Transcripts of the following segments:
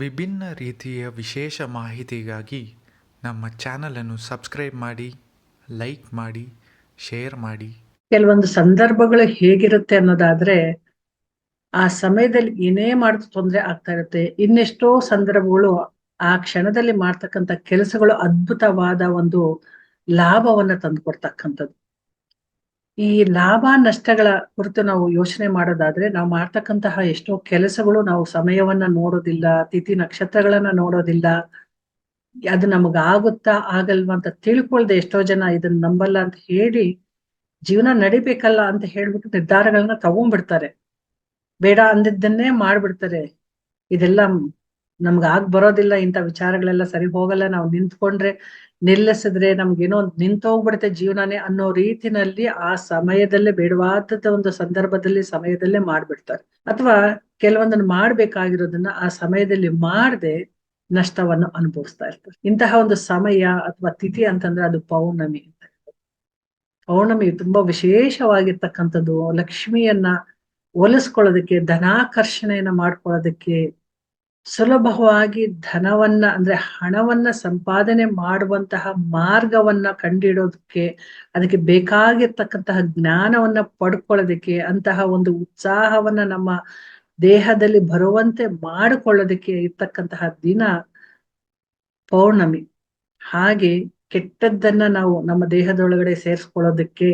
ವಿಭಿನ್ನ ರೀತಿಯ ವಿಶೇಷ ಮಾಹಿತಿಗಾಗಿ ನಮ್ಮ ಚಾನಲನ್ನು ಸಬ್ಸ್ಕ್ರೈಬ್ ಮಾಡಿ, ಲೈಕ್ ಮಾಡಿ, ಶೇರ್ ಮಾಡಿ. ಕೆಲವೊಂದು ಸಂದರ್ಭಗಳು ಹೇಗಿರುತ್ತೆ ಅನ್ನೋದಾದ್ರೆ, ಆ ಸಮಯದಲ್ಲಿ ಏನೇ ಮಾಡಿದ್ರು ತೊಂದರೆ ಆಗ್ತಾ ಇರುತ್ತೆ. ಇನ್ನೆಷ್ಟೋ ಸಂದರ್ಭಗಳು ಆ ಕ್ಷಣದಲ್ಲಿ ಮಾಡ್ತಕ್ಕಂಥ ಕೆಲಸಗಳು ಅದ್ಭುತವಾದ ಒಂದು ಲಾಭವನ್ನ ತಂದುಕೊಡ್ತಕ್ಕಂಥದ್ದು. ಈ ಲಾಭ ನಷ್ಟಗಳ ಕುರಿತು ನಾವು ಯೋಚನೆ ಮಾಡೋದಾದ್ರೆ ನಾವು ಮಾಡ್ತಕ್ಕಂತಹ ಎಷ್ಟೋ ಕೆಲಸಗಳು ನಾವು ಸಮಯವನ್ನ ನೋಡೋದಿಲ್ಲ, ತಿಥಿ ನಕ್ಷತ್ರಗಳನ್ನ ನೋಡೋದಿಲ್ಲ. ಅದು ನಮಗ ಆಗುತ್ತಾ ಆಗಲ್ವಾ ಅಂತ ತಿಳ್ಕೊಳ್ದೆ ಎಷ್ಟೋ ಜನ ಇದನ್ನ ನಂಬಲ್ಲ ಅಂತ ಹೇಳಿ ಜೀವನ ನಡಿಬೇಕಲ್ಲ ಅಂತ ಹೇಳ್ಬಿಟ್ಟು ನಿರ್ಧಾರಗಳನ್ನ ತಗೊಂಡ್ಬಿಡ್ತಾರೆ. ಬೇಡ ಅಂದಿದ್ದನ್ನೇ ಮಾಡ್ಬಿಡ್ತಾರೆ. ಇದೆಲ್ಲ ನಮ್ಗ ಆಗ್ ಬರೋದಿಲ್ಲ ಇಂಥ ವಿಚಾರಗಳೆಲ್ಲ ಸರಿ ಹೋಗಲ್ಲ. ನಾವು ನಿಂತ್ಕೊಂಡ್ರೆ ನಿಲ್ಲಿಸಿದ್ರೆ ನಮ್ಗೇನೋ ನಿಂತೋಗ್ಬಿಡುತ್ತೆ ಜೀವನನೇ ಅನ್ನೋ ರೀತಿನಲ್ಲಿ ಆ ಸಮಯದಲ್ಲೇ ಬೇಡವಾದ ಒಂದು ಸಂದರ್ಭದಲ್ಲಿ ಸಮಯದಲ್ಲೇ ಮಾಡ್ಬಿಡ್ತಾರೆ. ಅಥವಾ ಕೆಲವೊಂದನ್ನು ಮಾಡ್ಬೇಕಾಗಿರೋದನ್ನ ಆ ಸಮಯದಲ್ಲಿ ಮಾಡದೆ ನಷ್ಟವನ್ನು ಅನುಭವಿಸ್ತಾ ಇರ್ತಾರೆ. ಇಂತಹ ಒಂದು ಸಮಯ ಅಥವಾ ತಿಥಿ ಅಂತಂದ್ರೆ ಅದು ಪೌರ್ಣಮಿ ಅಂತ ಪೌರ್ಣಮಿ ತುಂಬಾ ವಿಶೇಷವಾಗಿರ್ತಕ್ಕಂಥದ್ದು. ಲಕ್ಷ್ಮಿಯನ್ನ ಒಲಿಸ್ಕೊಳ್ಳೋದಕ್ಕೆ, ಧನಾಕರ್ಷಣೆಯನ್ನ ಮಾಡ್ಕೊಳ್ಳೋದಕ್ಕೆ ಸುಲಭವಾಗಿ ಧನವನ್ನ ಅಂದ್ರೆ ಹಣವನ್ನ ಸಂಪಾದನೆ ಮಾಡುವಂತಹ ಮಾರ್ಗವನ್ನ ಕಂಡಿಡೋದಕ್ಕೆ, ಅದಕ್ಕೆ ಬೇಕಾಗಿರ್ತಕ್ಕಂತಹ ಜ್ಞಾನವನ್ನ ಪಡ್ಕೊಳ್ಳೋದಕ್ಕೆ, ಅಂತಹ ಒಂದು ಉತ್ಸಾಹವನ್ನ ನಮ್ಮ ದೇಹದಲ್ಲಿ ಬರುವಂತೆ ಮಾಡಿಕೊಳ್ಳೋದಕ್ಕೆ ಇರ್ತಕ್ಕಂತಹ ದಿನ ಪೌರ್ಣಮಿ. ಹಾಗೆ ಕೆಟ್ಟದ್ದನ್ನ ನಾವು ನಮ್ಮ ದೇಹದೊಳಗಡೆ ಸೇರಿಸ್ಕೊಳ್ಳೋದಕ್ಕೆ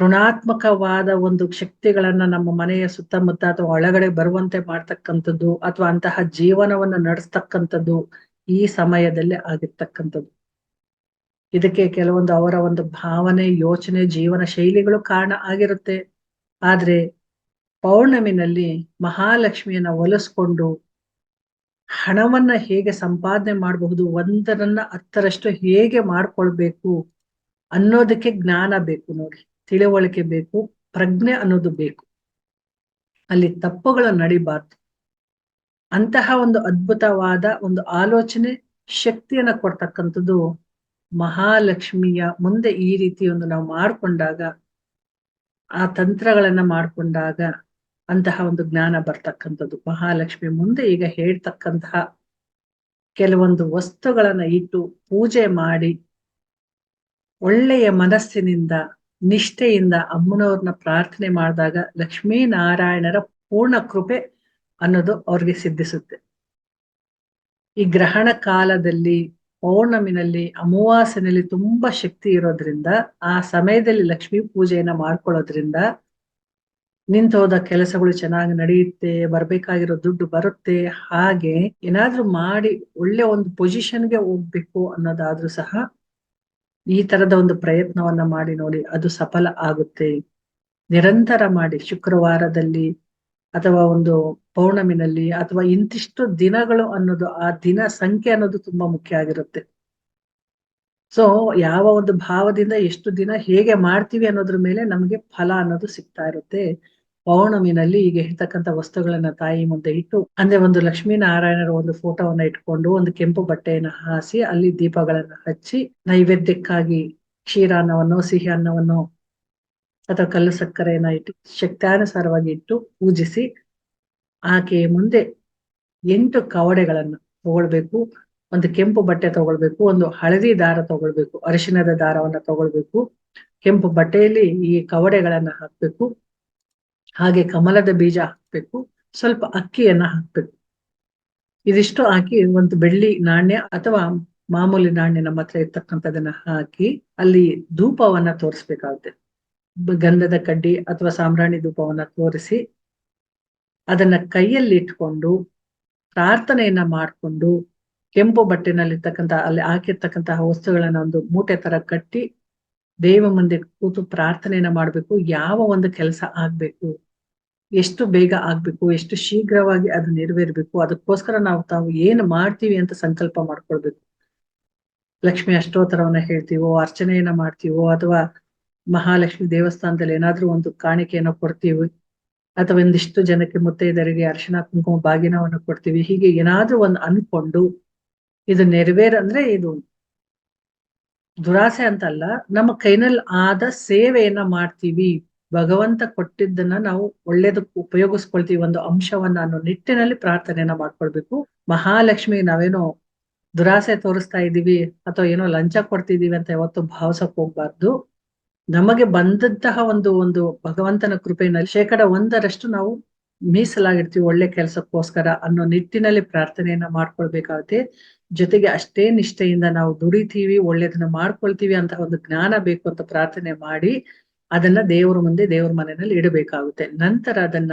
ಋಣಾತ್ಮಕವಾದ ಒಂದು ಶಕ್ತಿಗಳನ್ನ ನಮ್ಮ ಮನೆಯ ಸುತ್ತಮುತ್ತ ಅಥವಾ ಒಳಗಡೆ ಬರುವಂತೆ ಮಾಡ್ತಕ್ಕಂಥದ್ದು ಅಥವಾ ಅಂತಹ ಜೀವನವನ್ನು ನಡೆಸ್ತಕ್ಕಂಥದ್ದು ಈ ಸಮಯದಲ್ಲಿ ಆಗಿರ್ತಕ್ಕಂಥದ್ದು. ಇದಕ್ಕೆ ಕೆಲವೊಂದು ಅವರ ಒಂದು ಭಾವನೆ, ಯೋಚನೆ, ಜೀವನ ಶೈಲಿಗಳು ಕಾರಣ ಆಗಿರುತ್ತೆ. ಆದ್ರೆ ಪೌರ್ಣಮಿನಲ್ಲಿ ಮಹಾಲಕ್ಷ್ಮಿಯನ್ನ ಒಲಿಸ್ಕೊಂಡು ಹಣವನ್ನ ಹೇಗೆ ಸಂಪಾದನೆ ಮಾಡಬಹುದು, ಒಂದರನ್ನ ಹತ್ತರಷ್ಟು ಹೇಗೆ ಮಾಡ್ಕೊಳ್ಬೇಕು ಅನ್ನೋದಕ್ಕೆ ಜ್ಞಾನ ಬೇಕು ನೋಡಿ. ತಿಳುವಳಿಕೆ ಬೇಕು, ಪ್ರಜ್ಞೆ ಅನ್ನೋದು ಬೇಕು. ಅಲ್ಲಿ ತಪ್ಪುಗಳು ನಡಿಬಾರ್ದು. ಅಂತಹ ಒಂದು ಅದ್ಭುತವಾದ ಒಂದು ಆಲೋಚನೆ ಶಕ್ತಿಯನ್ನ ಕೊಡ್ತಕ್ಕಂಥದ್ದು ಮಹಾಲಕ್ಷ್ಮಿಯ ಮುಂದೆ ಈ ರೀತಿ ಒಂದು ನಾವು ಮಾಡಿಕೊಂಡಾಗ, ಆ ತಂತ್ರಗಳನ್ನ ಮಾಡಿಕೊಂಡಾಗ ಅಂತಹ ಒಂದು ಜ್ಞಾನ ಬರ್ತಕ್ಕಂಥದ್ದು. ಮಹಾಲಕ್ಷ್ಮಿ ಮುಂದೆ ಈಗ ಹೇಳ್ತಕ್ಕಂತಹ ಕೆಲವೊಂದು ವಸ್ತುಗಳನ್ನ ಇಟ್ಟು ಪೂಜೆ ಮಾಡಿ ಒಳ್ಳೆಯ ಮನಸ್ಸಿನಿಂದ ನಿಷ್ಠೆಯಿಂದ ಅಮ್ಮನವ್ರನ್ನ ಪ್ರಾರ್ಥನೆ ಮಾಡಿದಾಗ ಲಕ್ಷ್ಮೀ ನಾರಾಯಣರ ಪೂರ್ಣ ಕೃಪೆ ಅನ್ನೋದು ಅವ್ರಿಗೆ ಸಿದ್ಧಿಸುತ್ತೆ. ಈ ಗ್ರಹಣ ಕಾಲದಲ್ಲಿ, ಪೌರ್ಣಮಿನಲ್ಲಿ, ಅಮಾವಾಸ್ಯನಲ್ಲಿ ತುಂಬಾ ಶಕ್ತಿ ಇರೋದ್ರಿಂದ, ಆ ಸಮಯದಲ್ಲಿ ಲಕ್ಷ್ಮೀ ಪೂಜೆಯನ್ನ ಮಾಡ್ಕೊಳ್ಳೋದ್ರಿಂದ ನಿಂತೋದ ಕೆಲಸಗಳು ಚೆನ್ನಾಗಿ ನಡೆಯುತ್ತೆ, ಬರ್ಬೇಕಾಗಿರೋ ದುಡ್ಡು ಬರುತ್ತೆ. ಹಾಗೆ ಏನಾದ್ರೂ ಮಾಡಿ ಒಳ್ಳೆ ಒಂದು ಪೊಸಿಷನ್ಗೆ ಹೋಗ್ಬೇಕು ಅನ್ನೋದಾದ್ರೂ ಸಹ ಈ ತರದ ಒಂದು ಪ್ರಯತ್ನವನ್ನ ಮಾಡಿ ನೋಡಿ ಅದು ಸಫಲ ಆಗುತ್ತೆ. ನಿರಂತರ ಮಾಡಿ ಶುಕ್ರವಾರದಲ್ಲಿ ಅಥವಾ ಒಂದು ಪೌರ್ಣಮಿನಲ್ಲಿ ಅಥವಾ ಇಂತಿಷ್ಟು ದಿನಗಳು ಅನ್ನೋದು, ಆ ದಿನ ಸಂಖ್ಯೆ ಅನ್ನೋದು ತುಂಬಾ ಮುಖ್ಯ ಆಗಿರುತ್ತೆ. ಸೊ ಯಾವ ಒಂದು ಭಾವದಿಂದ ಎಷ್ಟು ದಿನ ಹೇಗೆ ಮಾಡ್ತೀವಿ ಅನ್ನೋದ್ರ ಮೇಲೆ ನಮಗೆ ಫಲ ಅನ್ನೋದು ಸಿಗ್ತಾ ಇರುತ್ತೆ. ಪೌರ್ಣಮಿನಲ್ಲಿ ಈಗ ಇರ್ತಕ್ಕಂತ ವಸ್ತುಗಳನ್ನ ತಾಯಿ ಮುಂದೆ ಇಟ್ಟು, ಅಂದ್ರೆ ಒಂದು ಲಕ್ಷ್ಮೀ ನಾರಾಯಣರ ಒಂದು ಫೋಟೋವನ್ನ ಇಟ್ಕೊಂಡು ಒಂದು ಕೆಂಪು ಬಟ್ಟೆಯನ್ನ ಹಾಸಿ ಅಲ್ಲಿ ದೀಪಗಳನ್ನ ಹಚ್ಚಿ ನೈವೇದ್ಯಕ್ಕಾಗಿ ಕ್ಷೀರಾನ್ನವನ್ನು ಸಿಹಿ ಅನ್ನವನ್ನು ಅಥವಾ ಕಲ್ಲು ಸಕ್ಕರೆಯನ್ನ ಇಟ್ಟು ಶಕ್ತಾನುಸಾರವಾಗಿ ಇಟ್ಟು ಪೂಜಿಸಿ ಆಕೆಯ ಮುಂದೆ ಎಂಟು ಕವಡೆಗಳನ್ನ ತಗೊಳ್ಬೇಕು. ಒಂದು ಕೆಂಪು ಬಟ್ಟೆ ತಗೊಳ್ಬೇಕು, ಒಂದು ಹಳದಿ ದಾರ ತಗೊಳ್ಬೇಕು, ಅರಿಶಿಣದ ದಾರವನ್ನ ತಗೊಳ್ಬೇಕು. ಕೆಂಪು ಬಟ್ಟೆಯಲ್ಲಿ ಈ ಕವಡೆಗಳನ್ನ ಹಾಕ್ಬೇಕು. ಹಾಗೆ ಕಮಲದ ಬೀಜ ಹಾಕ್ಬೇಕು, ಸ್ವಲ್ಪ ಅಕ್ಕಿಯನ್ನ ಹಾಕ್ಬೇಕು. ಇದಿಷ್ಟು ಹಾಕಿ ಒಂದು ಬೆಳ್ಳಿ ನಾಣ್ಯ ಅಥವಾ ಮಾಮೂಲಿ ನಾಣ್ಯ ನಮ್ಮ ಹತ್ರ ಇರ್ತಕ್ಕಂಥದನ್ನ ಹಾಕಿ ಅಲ್ಲಿ ಧೂಪವನ್ನ ತೋರಿಸ್ಬೇಕಾಗುತ್ತೆ. ಗಂಧದ ಕಡ್ಡಿ ಅಥವಾ ಸಾಂಬ್ರಾಣಿ ಧೂಪವನ್ನ ತೋರಿಸಿ ಅದನ್ನ ಕೈಯಲ್ಲಿ ಇಟ್ಕೊಂಡು ಪ್ರಾರ್ಥನೆಯನ್ನ ಮಾಡ್ಕೊಂಡು ಕೆಂಪು ಬಟ್ಟೆನಲ್ಲಿರ್ತಕ್ಕಂಥ ಅಲ್ಲಿ ಹಾಕಿರ್ತಕ್ಕಂತಹ ವಸ್ತುಗಳನ್ನ ಒಂದು ಮೂಟೆ ತರ ಕಟ್ಟಿ ದೇವ ಮುಂದೆ ಕೂತು ಪ್ರಾರ್ಥನೆಯನ್ನ ಮಾಡ್ಬೇಕು, ಯಾವ ಒಂದು ಕೆಲಸ ಆಗ್ಬೇಕು, ಎಷ್ಟು ಬೇಗ ಆಗ್ಬೇಕು, ಎಷ್ಟು ಶೀಘ್ರವಾಗಿ ಅದು ನೆರವೇರ್ಬೇಕು, ಅದಕ್ಕೋಸ್ಕರ ನಾವು ತಾವು ಏನು ಮಾಡ್ತೀವಿ ಅಂತ ಸಂಕಲ್ಪ ಮಾಡ್ಕೊಳ್ಬೇಕು. ಲಕ್ಷ್ಮಿ ಅಷ್ಟೋತ್ತರವನ್ನ ಹೇಳ್ತೀವೋ, ಅರ್ಚನೆಯನ್ನ ಮಾಡ್ತೀವೋ, ಅಥವಾ ಮಹಾಲಕ್ಷ್ಮಿ ದೇವಸ್ಥಾನದಲ್ಲಿ ಏನಾದ್ರೂ ಒಂದು ಕಾಣಿಕೆಯನ್ನು ಕೊಡ್ತೀವಿ, ಅಥವಾ ಒಂದಿಷ್ಟು ಜನಕ್ಕೆ ಮುತ್ತೈದರಿಗೆ ಅರ್ಶನ, ಕುಂಕುಮ, ಬಾಗಿನವನ್ನು ಕೊಡ್ತೀವಿ, ಹೀಗೆ ಏನಾದ್ರೂ ಒಂದು ಅನ್ಕೊಂಡು ಇದು ನೆರವೇರಂದ್ರೆ ಇದು ದುರಾಸೆ ಅಂತಲ್ಲ, ನಮ್ಮ ಕೈನಲ್ಲಿ ಆದ ಸೇವೆಯನ್ನ ಮಾಡ್ತೀವಿ. ಭಗವಂತ ಕೊಟ್ಟಿದ್ದನ್ನ ನಾವು ಒಳ್ಳೇದಕ್ಕೆ ಉಪಯೋಗಿಸ್ಕೊಳ್ತೀವಿ ಒಂದು ಅಂಶವನ್ನ ಅನ್ನೋ ನಿಟ್ಟಿನಲ್ಲಿ ಪ್ರಾರ್ಥನೆಯನ್ನ ಮಾಡ್ಕೊಳ್ಬೇಕು. ಮಹಾಲಕ್ಷ್ಮಿ ನಾವೇನೋ ದುರಾಸೆ ತೋರಿಸ್ತಾ ಇದೀವಿ ಅಥವಾ ಏನೋ ಲಂಚ ಕೊಡ್ತಿದೀವಿ ಅಂತ ಯಾವತ್ತು ಭಾವಿಸಕ್ ಹೋಗ್ಬಾರ್ದು. ನಮಗೆ ಬಂದಂತಹ ಒಂದು ಒಂದು ಭಗವಂತನ ಕೃಪೆಯಲ್ಲಿ ಶೇಕಡ ಒಂದರಷ್ಟು ನಾವು ಮೀಸಲಾಗಿರ್ತೀವಿ ಒಳ್ಳೆ ಕೆಲಸಕ್ಕೋಸ್ಕರ ಅನ್ನೋ ನಿಟ್ಟಿನಲ್ಲಿ ಪ್ರಾರ್ಥನೆಯನ್ನ ಮಾಡ್ಕೊಳ್ಬೇಕಾಗುತ್ತೆ. ಜೊತೆಗೆ ಅಷ್ಟೇ ನಿಷ್ಠೆಯಿಂದ ನಾವು ದುಡಿತೀವಿ, ಒಳ್ಳೇದನ್ನ ಮಾಡ್ಕೊಳ್ತೀವಿ ಅಂತ ಒಂದು ಜ್ಞಾನ ಬೇಕು ಅಂತ ಪ್ರಾರ್ಥನೆ ಮಾಡಿ ಅದನ್ನ ದೇವರ ಮುಂದೆ ದೇವರ ಮನೆಯಲ್ಲಿ ಇಡಬೇಕಾಗುತ್ತೆ. ನಂತರ ಅದನ್ನ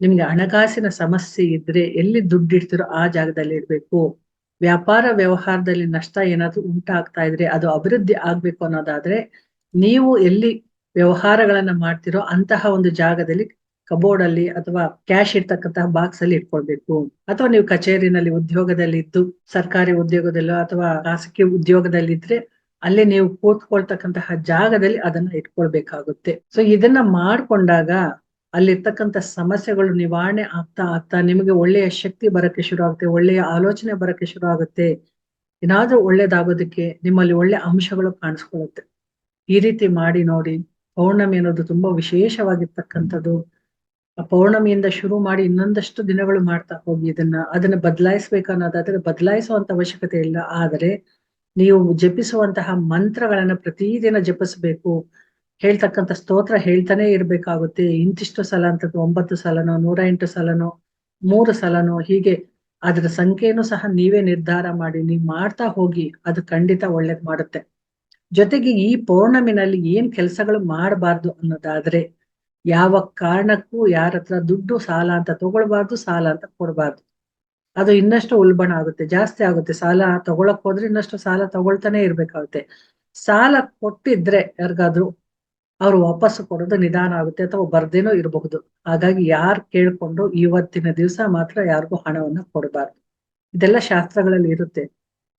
ನಿಮ್ಗೆ ಹಣಕಾಸಿನ ಸಮಸ್ಯೆ ಇದ್ರೆ ಎಲ್ಲಿ ದುಡ್ಡಿಡ್ತಿರೋ ಆ ಜಾಗದಲ್ಲಿ ಇಡ್ಬೇಕು. ವ್ಯಾಪಾರ ವ್ಯವಹಾರದಲ್ಲಿ ನಷ್ಟ ಏನಾದ್ರೂ ಉಂಟಾಗ್ತಾ ಇದ್ರೆ ಅದು ಅಭಿವೃದ್ಧಿ ಆಗ್ಬೇಕು ಅನ್ನೋದಾದ್ರೆ ನೀವು ಎಲ್ಲಿ ವ್ಯವಹಾರಗಳನ್ನ ಮಾಡ್ತಿರೋ ಅಂತಹ ಒಂದು ಜಾಗದಲ್ಲಿ ಕಬೋರ್ಡ್ ಅಲ್ಲಿ ಅಥವಾ ಕ್ಯಾಶ್ ಇರ್ತಕ್ಕಂತಹ ಬಾಕ್ಸ್ ಅಲ್ಲಿ ಇಟ್ಕೊಳ್ಬೇಕು. ಅಥವಾ ನೀವು ಕಚೇರಿನಲ್ಲಿ ಉದ್ಯೋಗದಲ್ಲಿ ಇದ್ದು, ಸರ್ಕಾರಿ ಉದ್ಯೋಗದಲ್ಲೋ ಅಥವಾ ಖಾಸಗಿ ಉದ್ಯೋಗದಲ್ಲಿ ಇದ್ರೆ ಅಲ್ಲಿ ನೀವು ಕೂತ್ಕೊಳ್ತಕ್ಕಂತಹ ಜಾಗದಲ್ಲಿ ಅದನ್ನ ಇಟ್ಕೊಳ್ಬೇಕಾಗುತ್ತೆ. ಸೊ ಇದನ್ನ ಮಾಡ್ಕೊಂಡಾಗ ಅಲ್ಲಿರ್ತಕ್ಕಂಥ ಸಮಸ್ಯೆಗಳು ನಿವಾರಣೆ ಆಗ್ತಾ ಆಗ್ತಾ ನಿಮಗೆ ಒಳ್ಳೆಯ ಶಕ್ತಿ ಬರಕ್ಕೆ ಶುರು ಆಗುತ್ತೆ, ಒಳ್ಳೆಯ ಆಲೋಚನೆ ಬರಕ್ಕೆ ಶುರು ಆಗುತ್ತೆ. ಏನಾದ್ರೂ ಒಳ್ಳೇದಾಗೋದಕ್ಕೆ ನಿಮ್ಮಲ್ಲಿ ಒಳ್ಳೆ ಅಂಶಗಳು ಕಾಣಿಸ್ಕೊಳ್ಳುತ್ತೆ. ಈ ರೀತಿ ಮಾಡಿ ನೋಡಿ, ಪೌರ್ಣಮಿ ಅನ್ನೋದು ತುಂಬಾ ವಿಶೇಷವಾಗಿರ್ತಕ್ಕಂಥದ್ದು. ಪೌರ್ಣಮಿಯಿಂದ ಶುರು ಮಾಡಿ ಇನ್ನೊಂದಷ್ಟು ದಿನಗಳು ಮಾಡ್ತಾ ಹೋಗಿ ಇದನ್ನ, ಅದನ್ನ ಬದಲಾಯಿಸ್ಬೇಕು ಅನ್ನೋದಾದ್ರೆ ಬದಲಾಯಿಸುವಂತ ಅವಶ್ಯಕತೆ ಇಲ್ಲ. ಆದರೆ ನೀವು ಜಪಿಸುವಂತಹ ಮಂತ್ರಗಳನ್ನ ಪ್ರತಿದಿನ ಜಪಿಸ್ಬೇಕು. ಹೇಳ್ತಕ್ಕಂಥ ಸ್ತೋತ್ರ ಹೇಳ್ತಾನೆ ಇರ್ಬೇಕಾಗುತ್ತೆ. ಇಂತಿಷ್ಟು ಸಲ ಅಂತ ಒಂಬತ್ತು ಸಲನೋ, ನೂರ ಎಂಟು ಸಲನೋ, ಮೂರು ಸಲನೋ, ಹೀಗೆ ಅದರ ಸಂಖ್ಯೆಯನ್ನು ಸಹ ನೀವೇ ನಿರ್ಧಾರ ಮಾಡಿ, ನೀವು ಮಾಡ್ತಾ ಹೋಗಿ ಅದು ಖಂಡಿತ ಒಳ್ಳೇದ್ ಮಾಡುತ್ತೆ. ಜೊತೆಗೆ ಈ ಪೌರ್ಣಮಿನಲ್ಲಿ ಏನ್ ಕೆಲಸಗಳು ಮಾಡಬಾರ್ದು ಅನ್ನೋದಾದ್ರೆ ಯಾವ ಕಾರಣಕ್ಕೂ ಯಾರ ಹತ್ರ ದುಡ್ಡು ಸಾಲ ಅಂತ ತಗೊಳ್ಬಾರ್ದು, ಸಾಲ ಅಂತ ಕೊಡಬಾರ್ದು. ಅದು ಇನ್ನಷ್ಟು ಉಲ್ಬಣ ಆಗುತ್ತೆ, ಜಾಸ್ತಿ ಆಗುತ್ತೆ. ಸಾಲ ತಗೊಳಕ್ ಹೋದ್ರೆ ಇನ್ನಷ್ಟು ಸಾಲ ತಗೊಳ್ತಾನೆ ಇರ್ಬೇಕಾಗುತ್ತೆ. ಸಾಲ ಕೊಟ್ಟಿದ್ರೆ ಯಾರಿಗಾದ್ರೂ ಅವ್ರು ವಾಪಸ್ ಕೊಡೋದು ನಿಧಾನ ಆಗುತ್ತೆ ಅಥವಾ ಬರ್ದೇನೋ ಇರಬಹುದು. ಹಾಗಾಗಿ ಯಾರು ಕೇಳ್ಕೊಂಡು ಇವತ್ತಿನ ದಿವಸ ಮಾತ್ರ ಯಾರಿಗೂ ಹಣವನ್ನ ಕೊಡಬಾರ್ದು. ಇದೆಲ್ಲ ಶಾಸ್ತ್ರಗಳಲ್ಲಿ ಇರುತ್ತೆ,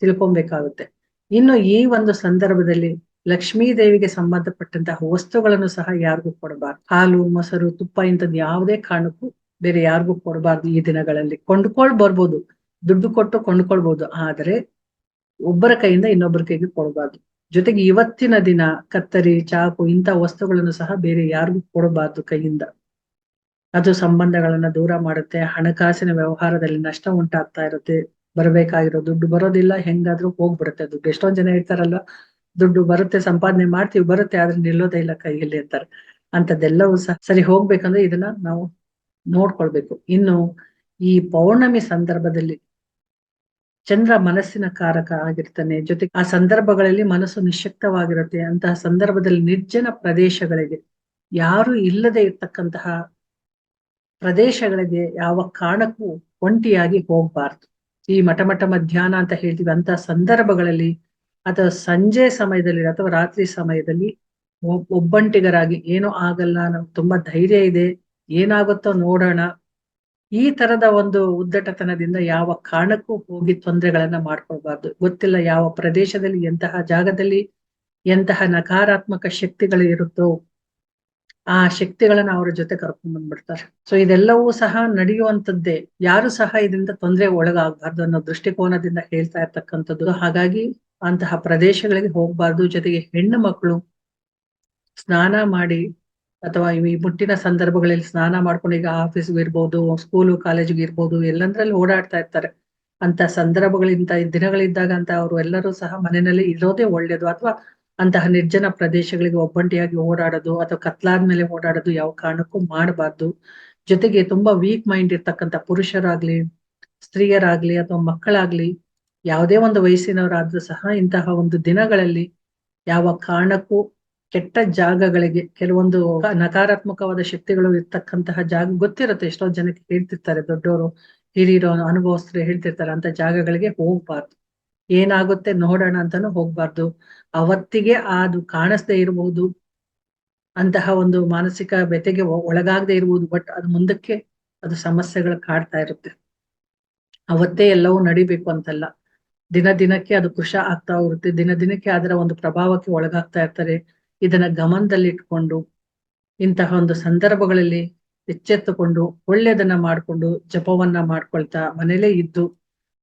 ತಿಳ್ಕೊಬೇಕಾಗುತ್ತೆ. ಇನ್ನು ಈ ಒಂದು ಸಂದರ್ಭದಲ್ಲಿ ಲಕ್ಷ್ಮೀ ದೇವಿಗೆ ಸಂಬಂಧಪಟ್ಟಂತಹ ವಸ್ತುಗಳನ್ನು ಸಹ ಯಾರಿಗೂ ಕೊಡಬಾರ್ದು. ಹಾಲು, ಮೊಸರು, ತುಪ್ಪ ಇಂಥದ್ದು ಯಾವುದೇ ಕಾರಣಕ್ಕೂ ಬೇರೆ ಯಾರಿಗೂ ಕೊಡಬಾರ್ದು ಈ ದಿನಗಳಲ್ಲಿ. ಕೊಂಡ್ಕೊಳ್ ಬರ್ಬೋದು ದುಡ್ಡು ಕೊಟ್ಟು ಕೊಂಡ್ಕೊಳ್ಬಹುದು ಆದರೆ ಒಬ್ಬರ ಕೈಯಿಂದ ಇನ್ನೊಬ್ಬರ ಕೈಗೆ ಕೊಡಬಾರ್ದು. ಜೊತೆಗೆ ಇವತ್ತಿನ ದಿನ ಕತ್ತರಿ, ಚಾಕು ಇಂಥ ವಸ್ತುಗಳನ್ನು ಸಹ ಬೇರೆ ಯಾರಿಗೂ ಕೊಡಬಾರ್ದು ಕೈಯಿಂದ. ಅದು ಸಂಬಂಧಗಳನ್ನ ದೂರ ಮಾಡುತ್ತೆ, ಹಣಕಾಸಿನ ವ್ಯವಹಾರದಲ್ಲಿ ನಷ್ಟ ಉಂಟಾಗ್ತಾ ಇರುತ್ತೆ. ಬರಬೇಕಾಗಿರೋ ದುಡ್ಡು ಬರೋದಿಲ್ಲ, ಹೆಂಗಾದ್ರೂ ಹೋಗ್ಬಿಡುತ್ತೆ. ದುಡ್ಡು ಎಷ್ಟೊಂದ್ ಜನ ಹೇಳ್ತಾರಲ್ಲ ದುಡ್ಡು ಬರುತ್ತೆ, ಸಂಪಾದನೆ ಮಾಡ್ತೀವಿ, ಬರುತ್ತೆ, ಆದ್ರೆ ನಿಲ್ಲೋದೇ ಇಲ್ಲ ಕೈಯಲ್ಲಿ ಅಂತಾರೆ. ಅಂತದ್ದೆಲ್ಲವೂ ಸಹ ಸರಿ ಹೋಗ್ಬೇಕಂದ್ರೆ ಇದನ್ನ ನಾವು ನೋಡ್ಕೊಳ್ಬೇಕು. ಇನ್ನು ಈ ಪೌರ್ಣಮಿ ಸಂದರ್ಭದಲ್ಲಿ ಚಂದ್ರ ಮನಸ್ಸಿನ ಕಾರಕ ಆಗಿರ್ತಾನೆ, ಜೊತೆಗೆ ಆ ಸಂದರ್ಭಗಳಲ್ಲಿ ಮನಸ್ಸು ನಿಶಕ್ತವಾಗಿರುತ್ತೆ ಅಂತಹ ಸಂದರ್ಭದಲ್ಲಿ ನಿರ್ಜನ ಪ್ರದೇಶಗಳಿಗೆ, ಯಾರು ಇಲ್ಲದೆ ಇರ್ತಕ್ಕಂತಹ ಪ್ರದೇಶಗಳಿಗೆ ಯಾವ ಕಾರಣಕ್ಕೂ ಒಂಟಿಯಾಗಿ ಹೋಗ್ಬಾರ್ದು. ಈ ಮಠ ಮಠ ಮಧ್ಯಾಹ್ನ ಅಂತ ಹೇಳ್ತೀವಿ ಅಂತ ಸಂದರ್ಭಗಳಲ್ಲಿ ಅಥವಾ ಸಂಜೆ ಸಮಯದಲ್ಲಿ ಅಥವಾ ರಾತ್ರಿ ಸಮಯದಲ್ಲಿ ಒಬ್ಬಂಟಿಗರಾಗಿ ಏನೂ ಆಗಲ್ಲ ನಮ್ಗೆ ತುಂಬಾ ಧೈರ್ಯ ಇದೆ, ಏನಾಗುತ್ತೋ ನೋಡೋಣ. ಈ ತರದ ಒಂದು ಉದ್ದಟತನದಿಂದ ಯಾವ ಕಾರಣಕ್ಕೂ ಹೋಗಿ ತೊಂದರೆಗಳನ್ನ ಮಾಡ್ಕೊಳ್ಬಾರ್ದು. ಗೊತ್ತಿಲ್ಲ ಯಾವ ಪ್ರದೇಶದಲ್ಲಿ ಎಂತಹ ಜಾಗದಲ್ಲಿ ಎಂತಹ ನಕಾರಾತ್ಮಕ ಶಕ್ತಿಗಳು ಇರುತ್ತೋ, ಆ ಶಕ್ತಿಗಳನ್ನ ಅವರ ಜೊತೆ ಕರ್ಕೊಂಡ್ ಬಂದ್ಬಿಡ್ತಾರೆ. ಸೊ ಇದೆಲ್ಲವೂ ಸಹ ನಡೆಯುವಂತದ್ದೇ ಯಾರು ಸಹ ಇದರಿಂದ ತೊಂದರೆ ಒಳಗಾಗಬಾರ್ದು ಅನ್ನೋ ದೃಷ್ಟಿಕೋನದಿಂದ ಹೇಳ್ತಾ ಇರ್ತಕ್ಕಂಥದ್ದು. ಹಾಗಾಗಿ ಅಂತಹ ಪ್ರದೇಶಗಳಿಗೆ ಹೋಗ್ಬಾರ್ದು. ಜೊತೆಗೆ ಹೆಣ್ಣು ಮಕ್ಕಳು ಸ್ನಾನ ಮಾಡಿ ಅಥವಾ ಈ ಮುಟ್ಟಿನ ಸಂದರ್ಭಗಳಲ್ಲಿ ಸ್ನಾನ ಮಾಡ್ಕೊಂಡು ಈಗ ಆಫೀಸ್ಗೆ ಇರ್ಬೋದು ಸ್ಕೂಲು ಕಾಲೇಜ್ಗೆ ಇರ್ಬೋದು, ಎಲ್ಲಂದ್ರಲ್ಲಿ ಓಡಾಡ್ತಾ ಇರ್ತಾರೆ. ಅಂತ ಸಂದರ್ಭಗಳಿಂದ ದಿನಗಳಿದ್ದಾಗ ಅಂತ ಅವರು ಎಲ್ಲರೂ ಸಹ ಮನೆಯಲ್ಲಿ ಇರೋದೇ ಒಳ್ಳೇದು. ಅಥವಾ ಅಂತಹ ನಿರ್ಜನ ಪ್ರದೇಶಗಳಿಗೆ ಒಬ್ಬಂಟಿಯಾಗಿ ಓಡಾಡೋದು ಅಥವಾ ಕತ್ಲಾದ ಮೇಲೆ ಓಡಾಡೋದು ಯಾವ ಕಾರಣಕ್ಕೂ ಮಾಡಬಾರ್ದು. ಜೊತೆಗೆ ತುಂಬಾ ವೀಕ್ ಮೈಂಡ್ ಇರ್ತಕ್ಕಂಥ ಪುರುಷರಾಗ್ಲಿ, ಸ್ತ್ರೀಯರಾಗ್ಲಿ ಅಥವಾ ಮಕ್ಕಳಾಗ್ಲಿ ಯಾವುದೇ ಒಂದು ವಯಸ್ಸಿನವರಾದ್ರೂ ಸಹ ಇಂತಹ ಒಂದು ದಿನಗಳಲ್ಲಿ ಯಾವ ಕಾರಣಕ್ಕೂ ಕೆಟ್ಟ ಜಾಗಗಳಿಗೆ ಕೆಲವೊಂದು ನಕಾರಾತ್ಮಕವಾದ ಶಕ್ತಿಗಳು ಇರ್ತಕ್ಕಂತಹ ಜಾಗ ಗೊತ್ತಿರುತ್ತೆ. ಎಷ್ಟೋ ಜನಕ್ಕೆ ಹೇಳ್ತಿರ್ತಾರೆ ದೊಡ್ಡವರು ಹಿರಿಯರು ಅನುಭವಸ್ಥರು ಹೇಳ್ತಿರ್ತಾರೆ, ಅಂತ ಜಾಗಗಳಿಗೆ ಹೋಗ್ಬಾರ್ದು. ಏನಾಗುತ್ತೆ ನೋಡೋಣ ಅಂತಾನು ಹೋಗ್ಬಾರ್ದು. ಅವತ್ತಿಗೆ ಅದು ಕಾಣಿಸ್ದೇ ಇರಬಹುದು ಅಂತಹ ಒಂದು ಮಾನಸಿಕ ವ್ಯತೆಗೆ ಒಳಗಾಗದೆ ಇರಬಹುದು ಬಟ್ ಅದು ಮುಂದಕ್ಕೆ ಅದು ಸಮಸ್ಯೆಗಳು ಕಾಡ್ತಾ ಇರುತ್ತೆ. ಅವತ್ತೇ ಎಲ್ಲವೂ ನಡಿಬೇಕು ಅಂತಲ್ಲ. ದಿನ ದಿನಕ್ಕೆ ಅದು ಖುಷ ಆಗ್ತಾ ಹೋಗುತ್ತೆ. ದಿನ ದಿನಕ್ಕೆ ಅದರ ಒಂದು ಪ್ರಭಾವಕ್ಕೆ ಒಳಗಾಗ್ತಾ ಇರ್ತಾರೆ. ಇದನ್ನ ಗಮನದಲ್ಲಿಟ್ಕೊಂಡು ಇಂತಹ ಒಂದು ಸಂದರ್ಭಗಳಲ್ಲಿ ಎಚ್ಚೆತ್ತುಕೊಂಡು ಒಳ್ಳೆಯದನ್ನ ಮಾಡ್ಕೊಂಡು ಜಪವನ್ನ ಮಾಡ್ಕೊಳ್ತಾ ಮನೇಲೇ ಇದ್ದು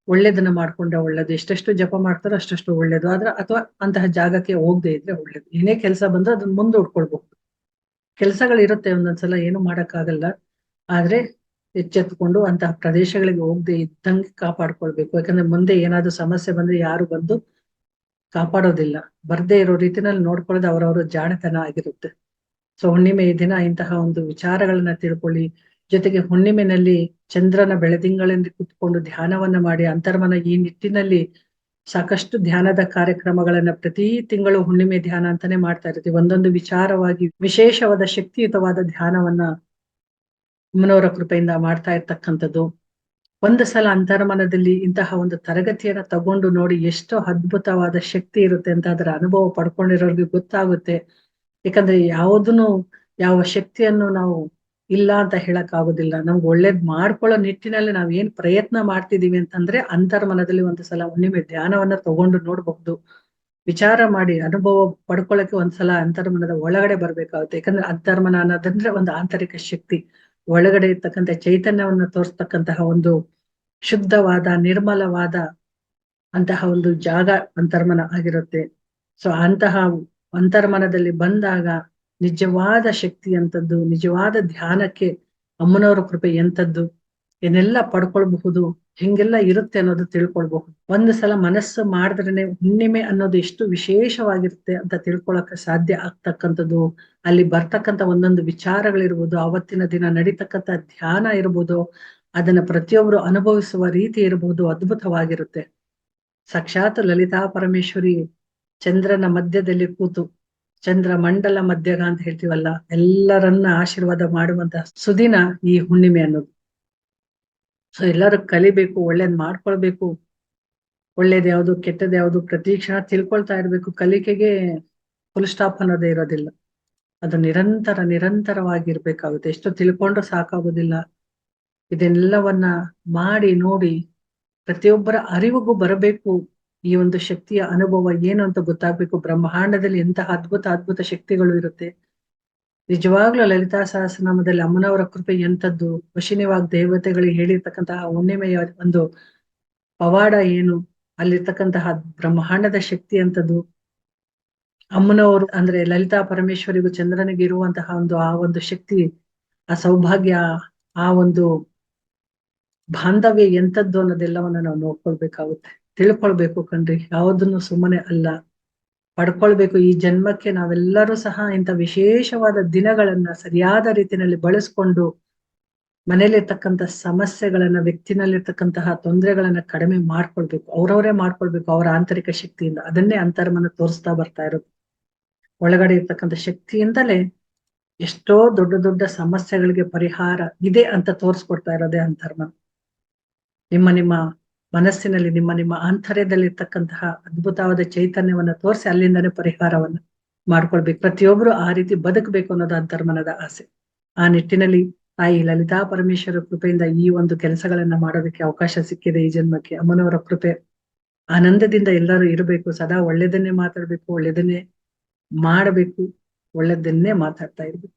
ಒಳ್ಳೇದನ್ನ ಮಾಡ್ಕೊಂಡ್ರೆ ಒಳ್ಳೇದು. ಎಷ್ಟೆಷ್ಟು ಜಪ ಮಾಡ್ತಾರೋ ಅಷ್ಟಷ್ಟು ಒಳ್ಳೇದು. ಆದ್ರೆ ಅಥವಾ ಅಂತಹ ಜಾಗಕ್ಕೆ ಹೋಗದೆ ಇದ್ರೆ ಒಳ್ಳೇದು. ಏನೇ ಕೆಲಸ ಬಂದ್ರೆ ಅದನ್ನ ಮುಂದೆ ಉಟ್ಕೊಳ್ಬಹುದು ಕೆಲಸಗಳಿರುತ್ತೆ ಒಂದೊಂದ್ಸಲ, ಏನು ಮಾಡಕ್ಕಾಗಲ್ಲ. ಆದ್ರೆ ಎಚ್ಚೆತ್ಕೊಂಡು ಅಂತಹ ಪ್ರದೇಶಗಳಿಗೆ ಹೋಗದೆ ಇದ್ದಂಗೆ ಕಾಪಾಡ್ಕೊಳ್ಬೇಕು. ಯಾಕಂದ್ರೆ ಮುಂದೆ ಏನಾದ್ರು ಸಮಸ್ಯೆ ಬಂದ್ರೆ ಯಾರು ಬಂದು ಕಾಪಾಡೋದಿಲ್ಲ. ಬರ್ದೇ ಇರೋ ರೀತಿನಲ್ಲಿ ನೋಡ್ಕೊಳ್ಳೋದು ಅವರವರ ಜಾಣತನ ಆಗಿರುತ್ತೆ. ಸೊ ಹುಣ್ಣಿಮೆ ದಿನ ಇಂತಹ ಒಂದು ವಿಚಾರಗಳನ್ನ ತಿಳ್ಕೊಳ್ಳಿ. ಜೊತೆಗೆ ಹುಣ್ಣಿಮೆನಲ್ಲಿ ಚಂದ್ರನ ಬೆಳದಿಂಗಳಿಂದ ಕುತ್ಕೊಂಡು ಧ್ಯಾನವನ್ನ ಮಾಡಿ ಅಂತರ್ಮನ ಈ ನಿಟ್ಟಿನಲ್ಲಿ ಸಾಕಷ್ಟು ಧ್ಯಾನದ ಕಾರ್ಯಕ್ರಮಗಳನ್ನ ಪ್ರತಿ ತಿಂಗಳು ಹುಣ್ಣಿಮೆ ಧ್ಯಾನ ಅಂತಾನೆ ಮಾಡ್ತಾ ಇರ್ತೀವಿ. ಒಂದೊಂದು ವಿಚಾರವಾಗಿ ವಿಶೇಷವಾದ ಶಕ್ತಿಯುತವಾದ ಧ್ಯಾನವನ್ನ ಅಮ್ಮನವರ ಕೃಪೆಯಿಂದ ಮಾಡ್ತಾ ಇರ್ತಕ್ಕಂಥದ್ದು. ಒಂದು ಸಲ ಅಂತರ್ಮನದಲ್ಲಿ ಇಂತಹ ಒಂದು ತರಗತಿಯನ್ನ ತಗೊಂಡು ನೋಡಿ ಎಷ್ಟು ಅದ್ಭುತವಾದ ಶಕ್ತಿ ಇರುತ್ತೆ ಅಂತ ಅದರ ಅನುಭವ ಪಡ್ಕೊಂಡಿರೋರ್ಗೆ ಗೊತ್ತಾಗುತ್ತೆ. ಯಾಕಂದ್ರೆ ಯಾವುದನ್ನು, ಯಾವ ಶಕ್ತಿಯನ್ನು ನಾವು ಇಲ್ಲ ಅಂತ ಹೇಳಕ್ ಆಗುದಿಲ್ಲ. ನಮ್ಗೆ ಒಳ್ಳೇದ್ ಮಾಡ್ಕೊಳ್ಳೋ ನಿಟ್ಟಿನಲ್ಲಿ ನಾವ್ ಏನ್ ಪ್ರಯತ್ನ ಮಾಡ್ತಿದೀವಿ ಅಂತಂದ್ರೆ ಅಂತರ್ಮನದಲ್ಲಿ ಒಂದು ಸಲ ಹುಣ್ಣಿಮೆ ಧ್ಯಾನವನ್ನ ತಗೊಂಡು ನೋಡ್ಬಹುದು. ವಿಚಾರ ಮಾಡಿ ಅನುಭವ ಪಡ್ಕೊಳ್ಳಕ್ಕೆ ಒಂದ್ಸಲ ಅಂತರ್ಮನದ ಒಳಗಡೆ ಬರ್ಬೇಕಾಗುತ್ತೆ. ಯಾಕಂದ್ರೆ ಅಂತರ್ಮನ ಅನ್ನೋದಂದ್ರೆ ಒಂದು ಆಂತರಿಕ ಶಕ್ತಿ. ಒಳಗಡೆ ಇರ್ತಕ್ಕಂಥ ಚೈತನ್ಯವನ್ನ ತೋರಿಸ್ತಕ್ಕಂತಹ ಒಂದು ಶುದ್ಧವಾದ, ನಿರ್ಮಲವಾದ ಅಂತಹ ಒಂದು ಜಾಗ ಅಂತರ್ಮನ ಆಗಿರುತ್ತೆ. ಸೊ ಅಂತಹ ಅಂತರ್ಮನದಲ್ಲಿ ಬಂದಾಗ ನಿಜವಾದ ಶಕ್ತಿ ಅಂತದ್ದು ನಿಜವಾದ ಧ್ಯಾನಕ್ಕೆ ಅಮ್ಮನವರ ಕೃಪೆ ಎಂತದ್ದು ಏನೆಲ್ಲ ಪಡ್ಕೊಳ್ಬಹುದು ಹಿಂಗೆಲ್ಲ ಇರುತ್ತೆ ಅನ್ನೋದು ತಿಳ್ಕೊಳ್ಬಹುದು ಒಂದು ಸಲ ಮನಸ್ಸು ಮಾಡಿದ್ರೆ ಹುಣ್ಣಿಮೆ ಅನ್ನೋದು ಎಷ್ಟು ವಿಶೇಷವಾಗಿರುತ್ತೆ ಅಂತ ತಿಳ್ಕೊಳಕ ಸಾಧ್ಯ ಆಗ್ತಕ್ಕಂಥದ್ದು, ಅಲ್ಲಿ ಬರ್ತಕ್ಕಂತ ಒಂದೊಂದು ವಿಚಾರಗಳಿರ್ಬೋದು, ಅವತ್ತಿನ ದಿನ ನಡೀತಕ್ಕಂಥ ಧ್ಯಾನ ಇರ್ಬೋದು, ಅದನ್ನ ಪ್ರತಿಯೊಬ್ರು ಅನುಭವಿಸುವ ರೀತಿ ಇರಬಹುದು ಅದ್ಭುತವಾಗಿರುತ್ತೆ. ಸಾಕ್ಷಾತ್ ಲಲಿತಾ ಪರಮೇಶ್ವರಿ ಚಂದ್ರನ ಮಧ್ಯದಲ್ಲಿ ಕೂತು, ಚಂದ್ರ ಮಂಡಲ ಮಧ್ಯಗ ಅಂತ ಹೇಳ್ತೀವಲ್ಲ, ಎಲ್ಲರನ್ನ ಆಶೀರ್ವಾದ ಮಾಡುವಂತಹ ಸುದಿನ ಈ ಹುಣ್ಣಿಮೆ ಅನ್ನೋದು. ಸೊ ಎಲ್ಲರೂ ಕಲಿಬೇಕು, ಒಳ್ಳೇದ್ ಮಾಡ್ಕೊಳ್ಬೇಕು, ಒಳ್ಳೇದ್ ಯಾವ್ದು, ಕೆಟ್ಟದ್ ಯಾವ್ದು ಪ್ರತಿ ಕ್ಷಣ ತಿಳ್ಕೊಳ್ತಾ ಇರ್ಬೇಕು. ಕಲಿಕೆಗೆ ಫುಲ್ ಸ್ಟಾಪ್ ಅನ್ನೋದೇ ಇರೋದಿಲ್ಲ. ಅದು ನಿರಂತರ, ನಿರಂತರವಾಗಿರ್ಬೇಕಾಗುತ್ತೆ. ಎಷ್ಟು ತಿಳ್ಕೊಂಡ್ರೂ ಸಾಕಾಗೋದಿಲ್ಲ. ಇದೆಲ್ಲವನ್ನ ಮಾಡಿ, ನೋಡಿ ಪ್ರತಿಯೊಬ್ಬರ ಅರಿವಿಗೂ ಬರಬೇಕು. ಈ ಒಂದು ಶಕ್ತಿಯ ಅನುಭವ ಏನು ಅಂತ ಗೊತ್ತಾಗ್ಬೇಕು. ಬ್ರಹ್ಮಾಂಡದಲ್ಲಿ ಎಂತಹ ಅದ್ಭುತ ಅದ್ಭುತ ಶಕ್ತಿಗಳು ಇರುತ್ತೆ. ನಿಜವಾಗ್ಲೂ ಲಲಿತಾ ಸಹಸ್ರನಾಮದಲ್ಲಿ ಅಮ್ಮನವರ ಕೃಪೆ ಎಂತದ್ದು ವಶಿನಿವಾಗ್ ದೇವತೆಗಳಿಗೆ ಹೇಳಿರ್ತಕ್ಕಂತಹ ಹುಣ್ಣಿಮೆಯ ಒಂದು ಪವಾಡ ಏನು? ಅಲ್ಲಿರ್ತಕ್ಕಂತಹ ಬ್ರಹ್ಮಾಂಡದ ಶಕ್ತಿ ಅಂತದ್ದು ಅಮ್ಮನವರು ಅಂದ್ರೆ ಲಲಿತಾ ಪರಮೇಶ್ವರಿಗೂ ಚಂದ್ರನಿಗೆ ಇರುವಂತಹ ಒಂದು ಆ ಒಂದು ಶಕ್ತಿ, ಆ ಸೌಭಾಗ್ಯ, ಆ ಒಂದು ಬಾಂಧವ್ಯ ಎಂತದ್ದು ಅನ್ನೋದೆಲ್ಲವನ್ನ ನಾವು ನೋಡ್ಕೊಳ್ಬೇಕಾಗುತ್ತೆ. ತಿಳ್ಕೊಳ್ಬೇಕು ಕಣ್ರಿ, ಯಾವುದನ್ನು ಸುಮ್ಮನೆ ಅಲ್ಲ. ಪಡ್ಕೊಳ್ಬೇಕು. ಈ ಜನ್ಮಕ್ಕೆ ನಾವೆಲ್ಲರೂ ಸಹ ಇಂಥ ವಿಶೇಷವಾದ ದಿನಗಳನ್ನ ಸರಿಯಾದ ರೀತಿಯಲ್ಲಿ ಬಳಸ್ಕೊಂಡು ಮನೇಲಿರ್ತಕ್ಕಂಥ ಸಮಸ್ಯೆಗಳನ್ನ, ವ್ಯಕ್ತಿನಲ್ಲಿರ್ತಕ್ಕಂತಹ ತೊಂದರೆಗಳನ್ನ ಕಡಿಮೆ ಮಾಡ್ಕೊಳ್ಬೇಕು. ಅವ್ರವರೇ ಮಾಡ್ಕೊಳ್ಬೇಕು ಅವರ ಆಂತರಿಕ ಶಕ್ತಿಯಿಂದ. ಅದನ್ನೇ ಅಂತರ್ಮನ ತೋರಿಸ್ತಾ ಬರ್ತಾ ಇರೋದು. ಒಳಗಡೆ ಇರ್ತಕ್ಕಂಥ ಶಕ್ತಿಯಿಂದಲೇ ಎಷ್ಟೋ ದೊಡ್ಡ ದೊಡ್ಡ ಸಮಸ್ಯೆಗಳಿಗೆ ಪರಿಹಾರ ಇದೆ ಅಂತ ತೋರಿಸ್ಕೊಡ್ತಾ ಇರೋದೇ ಅಂತರ್ಮನ. ನಿಮ್ಮ ನಿಮ್ಮ ಮನಸ್ಸಿನಲ್ಲಿ ನಿಮ್ಮ ನಿಮ್ಮ ಆಂತರ್ಯದಲ್ಲಿರ್ತಕ್ಕಂತಹ ಅದ್ಭುತವಾದ ಚೈತನ್ಯವನ್ನ ತೋರಿಸಿ ಅಲ್ಲಿಂದನೇ ಪರಿಹಾರವನ್ನ ಮಾಡ್ಕೊಳ್ಬೇಕು. ಪ್ರತಿಯೊಬ್ಬರು ಆ ರೀತಿ ಬದುಕಬೇಕು ಅನ್ನೋದು ಅಂತರ್ಮನದ ಆಸೆ. ಆ ನಿಟ್ಟಿನಲ್ಲಿ ತಾಯಿ ಲಲಿತಾ ಪರಮೇಶ್ವರ ಕೃಪೆಯಿಂದ ಈ ಒಂದು ಕೆಲಸಗಳನ್ನ ಮಾಡೋದಕ್ಕೆ ಅವಕಾಶ ಸಿಕ್ಕಿದೆ ಈ ಜನ್ಮಕ್ಕೆ. ಅಮ್ಮನವರ ಕೃಪೆ ಆನಂದದಿಂದ ಎಲ್ಲರೂ ಇರಬೇಕು, ಸದಾ ಒಳ್ಳೇದನ್ನೇ ಮಾತಾಡ್ಬೇಕು, ಒಳ್ಳೇದನ್ನೇ ಮಾಡಬೇಕು, ಒಳ್ಳೇದನ್ನೇ ಮಾತಾಡ್ತಾ ಇರ್ಬೇಕು.